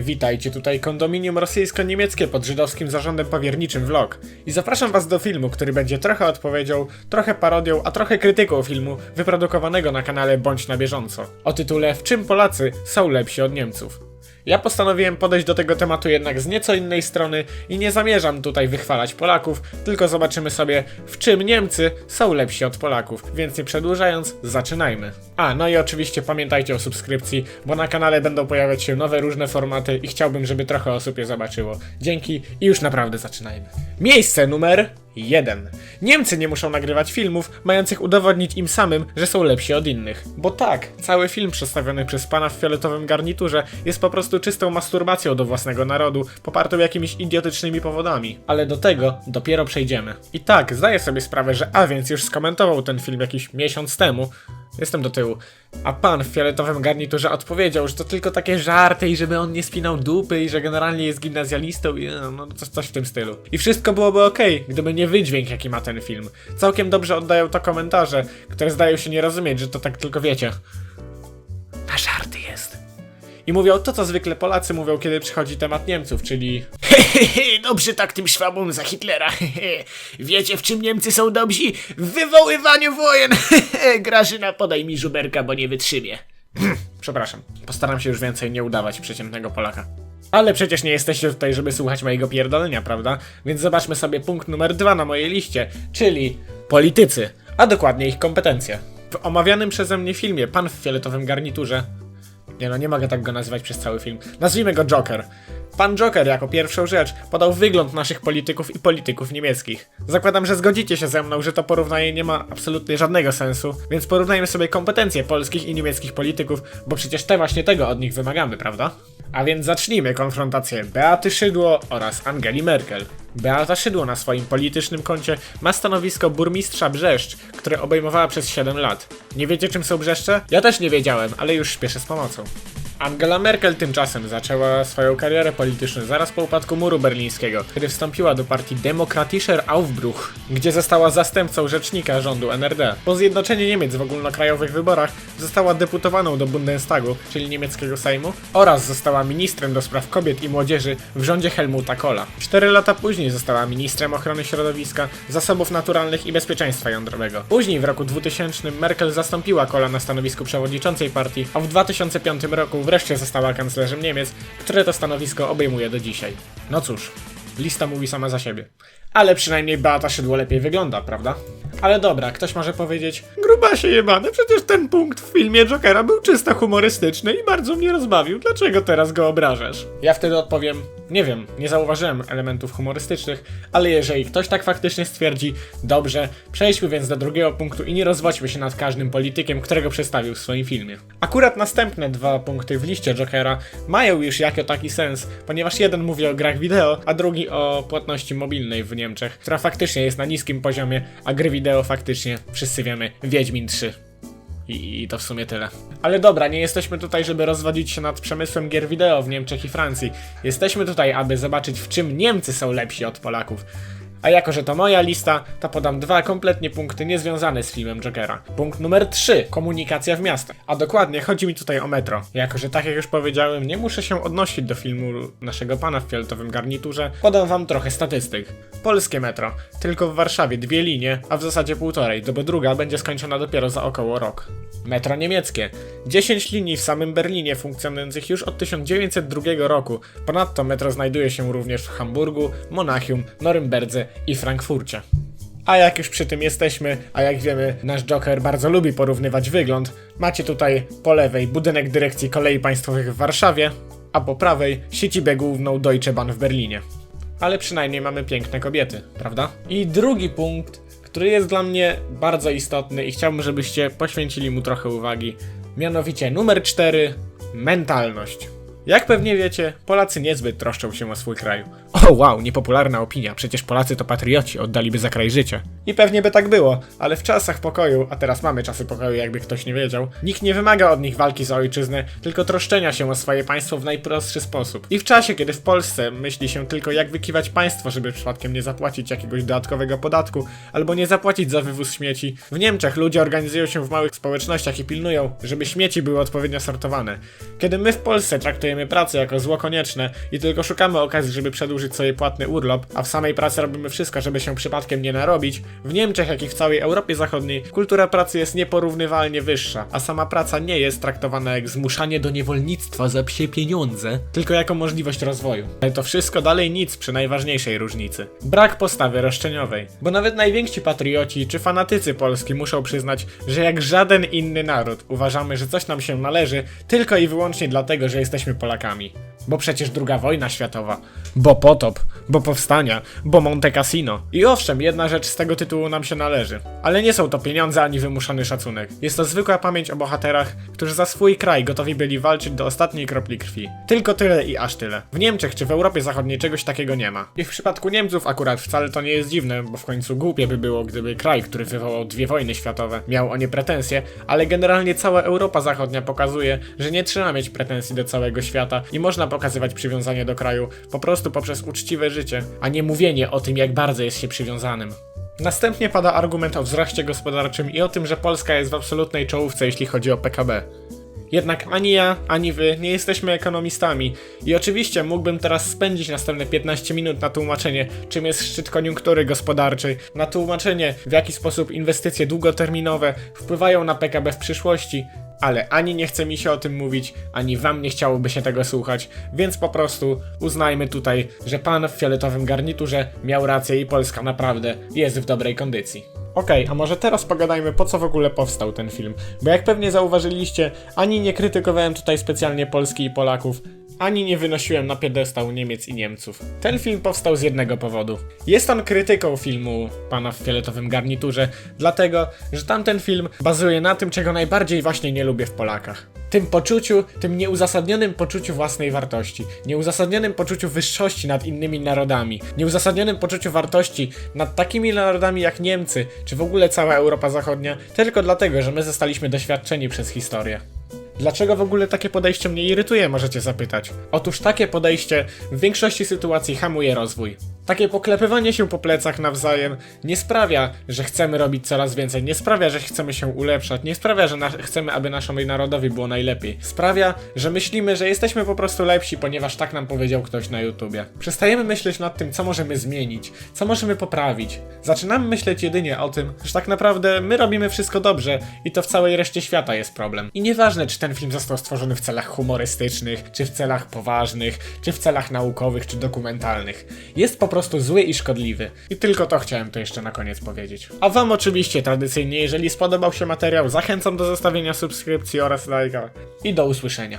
Witajcie tutaj kondominium rosyjsko-niemieckie pod żydowskim zarządem powierniczym vlog. I zapraszam was do filmu, który będzie trochę odpowiedzią, trochę parodią, a trochę krytyką filmu wyprodukowanego na kanale Bądź na bieżąco. O tytule W czym Polacy są lepsi od Niemców. Ja postanowiłem podejść do tego tematu jednak z nieco innej strony i nie zamierzam tutaj wychwalać Polaków, tylko zobaczymy sobie, w czym Niemcy są lepsi od Polaków. Więc nie przedłużając, zaczynajmy. A, no i oczywiście pamiętajcie o subskrypcji, bo na kanale będą pojawiać się nowe różne formaty i chciałbym, żeby trochę osób je zobaczyło. Dzięki i już naprawdę zaczynajmy. Miejsce numer 1. Niemcy nie muszą nagrywać filmów, mających udowodnić im samym, że są lepsi od innych. Bo tak, cały film przedstawiony przez pana w fioletowym garniturze jest po prostu czystą masturbacją do własnego narodu, popartą jakimiś idiotycznymi powodami. Ale do tego dopiero przejdziemy. I tak, zdaję sobie sprawę, że A więc już skomentował ten film jakiś miesiąc temu. Jestem do tyłu. A pan w fioletowym garniturze odpowiedział, że to tylko takie żarty i żeby on nie spinał dupy i że generalnie jest gimnazjalistą i no, no coś, coś w tym stylu. I wszystko byłoby okej, gdyby nie wydźwięk jaki ma ten film. Całkiem dobrze oddają to komentarze, które zdają się nie rozumieć, że to tak tylko wiecie. Na żarty jest. I mówią to, co zwykle Polacy mówią, kiedy przychodzi temat Niemców, czyli Dobrze tak tym szwabom za Hitlera. Wiecie w czym Niemcy są dobrzy? W wywoływaniu wojen. Grażyna, podaj mi żuberka, bo nie wytrzymie. Przepraszam, postaram się już więcej nie udawać przeciętnego Polaka. Ale przecież nie jesteście tutaj, żeby słuchać mojego pierdolenia, prawda? Więc zobaczmy sobie punkt numer dwa na mojej liście, czyli politycy, a dokładnie ich kompetencje. W omawianym przeze mnie filmie Pan w fioletowym garniturze nie no, nie mogę tak go nazywać przez cały film. Nazwijmy go Joker. Pan Joker jako pierwszą rzecz podał wygląd naszych polityków i polityków niemieckich. Zakładam, że zgodzicie się ze mną, że to porównanie nie ma absolutnie żadnego sensu, więc porównajmy sobie kompetencje polskich i niemieckich polityków, bo przecież te właśnie tego od nich wymagamy, prawda? A więc zacznijmy konfrontację Beaty Szydło oraz Angeli Merkel. Beata Szydło na swoim politycznym koncie ma stanowisko burmistrza Brzeszcz, które obejmowała przez 7 lat. Nie wiecie czym są Brzeszcze? Ja też nie wiedziałem, ale już śpieszę z pomocą. Angela Merkel tymczasem zaczęła swoją karierę polityczną zaraz po upadku muru berlińskiego, kiedy wstąpiła do partii Demokratischer Aufbruch, gdzie została zastępcą rzecznika rządu NRD. Po zjednoczeniu Niemiec w ogólnokrajowych wyborach została deputowaną do Bundestagu, czyli niemieckiego Sejmu, oraz została ministrem do spraw kobiet i młodzieży w rządzie Helmuta Kohla. Cztery lata później została ministrem ochrony środowiska, zasobów naturalnych i bezpieczeństwa jądrowego. Później w roku 2000 Merkel zastąpiła Kohla na stanowisku przewodniczącej partii, a w 2005 roku wreszcie została kanclerzem Niemiec, które to stanowisko obejmuje do dzisiaj. No cóż, lista mówi sama za siebie. Ale przynajmniej Beata Szydło lepiej wygląda, prawda? Ale dobra, ktoś może powiedzieć Grubasie jebane, przecież ten punkt w filmie Jokera był czysto humorystyczny i bardzo mnie rozbawił, dlaczego teraz go obrażasz? Ja wtedy odpowiem nie wiem, nie zauważyłem elementów humorystycznych, ale jeżeli ktoś tak faktycznie stwierdzi, dobrze, przejdźmy więc do drugiego punktu i nie rozwodźmy się nad każdym politykiem, którego przedstawił w swoim filmie. Akurat następne dwa punkty w liście Jokera mają już jako taki sens, ponieważ jeden mówi o grach wideo, a drugi o płatności mobilnej w Niemczech, która faktycznie jest na niskim poziomie, a gry wideo faktycznie, wszyscy wiemy, Wiedźmin 3. I, I to w sumie tyle. Ale dobra, nie jesteśmy tutaj, żeby rozwodzić się nad przemysłem gier wideo w Niemczech i Francji. Jesteśmy tutaj, aby zobaczyć, w czym Niemcy są lepsi od Polaków. A jako, że to moja lista, to podam dwa kompletnie punkty niezwiązane z filmem Jokera. Punkt numer 3. Komunikacja w miastach. A dokładnie, chodzi mi tutaj o metro. Jako, że tak jak już powiedziałem, nie muszę się odnosić do filmu naszego pana w fioletowym garniturze, podam wam trochę statystyk. Polskie metro. Tylko w Warszawie dwie linie, a w zasadzie półtorej, bo druga będzie skończona dopiero za około rok. Metro niemieckie. 10 linii w samym Berlinie funkcjonujących już od 1902 roku. Ponadto metro znajduje się również w Hamburgu, Monachium, Norymberdze i Frankfurcie. A jak już przy tym jesteśmy, a jak wiemy, nasz Joker bardzo lubi porównywać wygląd, macie tutaj po lewej budynek dyrekcji kolei państwowych w Warszawie, a po prawej siedzibę główną Deutsche Bahn w Berlinie. Ale przynajmniej mamy piękne kobiety, prawda? I drugi punkt, który jest dla mnie bardzo istotny i chciałbym, żebyście poświęcili mu trochę uwagi. Mianowicie numer 4 mentalność. Jak pewnie wiecie, Polacy niezbyt troszczą się o swój kraj. O wow, niepopularna opinia, przecież Polacy to patrioci, oddaliby za kraj życie. I pewnie by tak było, ale w czasach pokoju, a teraz mamy czasy pokoju, jakby ktoś nie wiedział, nikt nie wymaga od nich walki za ojczyznę, tylko troszczenia się o swoje państwo w najprostszy sposób. I w czasie, kiedy w Polsce myśli się tylko jak wykiwać państwo, żeby przypadkiem nie zapłacić jakiegoś dodatkowego podatku, albo nie zapłacić za wywóz śmieci, w Niemczech ludzie organizują się w małych społecznościach i pilnują, żeby śmieci były odpowiednio sortowane. Kiedy my w Polsce traktujemy pracę jako zło konieczne i tylko szukamy okazji, żeby przedłużyć sobie płatny urlop, a w samej pracy robimy wszystko, żeby się przypadkiem nie narobić, w Niemczech, jak i w całej Europie Zachodniej, kultura pracy jest nieporównywalnie wyższa, a sama praca nie jest traktowana jak zmuszanie do niewolnictwa za psie pieniądze, tylko jako możliwość rozwoju. Ale to wszystko dalej nic przy najważniejszej różnicy. Brak postawy roszczeniowej. Bo nawet najwięksi patrioci czy fanatycy Polski muszą przyznać, że jak żaden inny naród uważamy, że coś nam się należy tylko i wyłącznie dlatego, że jesteśmy Polakami. Bo przecież druga wojna światowa, bo potop, bo powstania, bo Monte Cassino. I owszem, jedna rzecz z tego tytułu nam się należy. Ale nie są to pieniądze ani wymuszony szacunek. Jest to zwykła pamięć o bohaterach, którzy za swój kraj gotowi byli walczyć do ostatniej kropli krwi. Tylko tyle i aż tyle. W Niemczech czy w Europie Zachodniej czegoś takiego nie ma. I w przypadku Niemców akurat wcale to nie jest dziwne, bo w końcu głupie by było, gdyby kraj, który wywołał dwie wojny światowe, miał o nie pretensje, ale generalnie cała Europa Zachodnia pokazuje, że nie trzeba mieć pretensji do całego świata i można pokazywać przywiązanie do kraju po prostu poprzez uczciwe życie, a nie mówienie o tym, jak bardzo jest się przywiązanym. Następnie pada argument o wzroście gospodarczym i o tym, że Polska jest w absolutnej czołówce, jeśli chodzi o PKB. Jednak ani ja, ani wy nie jesteśmy ekonomistami. I oczywiście mógłbym teraz spędzić następne 15 minut na tłumaczenie, czym jest szczyt koniunktury gospodarczej, na tłumaczenie, w jaki sposób inwestycje długoterminowe wpływają na PKB w przyszłości, ale ani nie chce mi się o tym mówić, ani wam nie chciałoby się tego słuchać, więc po prostu uznajmy tutaj, że pan w fioletowym garniturze miał rację i Polska naprawdę jest w dobrej kondycji. Okej, a może teraz pogadajmy po co w ogóle powstał ten film, bo jak pewnie zauważyliście, ani nie krytykowałem tutaj specjalnie Polski i Polaków, ani nie wynosiłem na piedestał Niemiec i Niemców. Ten film powstał z jednego powodu. Jest on krytyką filmu pana w fioletowym garniturze, dlatego, że tamten film bazuje na tym, czego najbardziej właśnie nie lubię w Polakach. Tym poczuciu, tym nieuzasadnionym poczuciu własnej wartości, nieuzasadnionym poczuciu wyższości nad innymi narodami, nieuzasadnionym poczuciu wartości nad takimi narodami jak Niemcy, czy w ogóle cała Europa Zachodnia, tylko dlatego, że my zostaliśmy doświadczeni przez historię. Dlaczego w ogóle takie podejście mnie irytuje, możecie zapytać? Otóż takie podejście w większości sytuacji hamuje rozwój. Takie poklepywanie się po plecach nawzajem nie sprawia, że chcemy robić coraz więcej, nie sprawia, że chcemy się ulepszać, nie sprawia, że chcemy, aby naszemu narodowi było najlepiej. Sprawia, że myślimy, że jesteśmy po prostu lepsi, ponieważ tak nam powiedział ktoś na YouTubie. Przestajemy myśleć nad tym, co możemy zmienić, co możemy poprawić. Zaczynamy myśleć jedynie o tym, że tak naprawdę my robimy wszystko dobrze i to w całej reszcie świata jest problem. I nieważne, czy ten film został stworzony w celach humorystycznych, czy w celach poważnych, czy w celach naukowych, czy dokumentalnych. Jest po prostu zły i szkodliwy. I tylko to chciałem tu jeszcze na koniec powiedzieć. A wam oczywiście tradycyjnie, jeżeli spodobał się materiał, zachęcam do zostawienia subskrypcji oraz lajka. I do usłyszenia.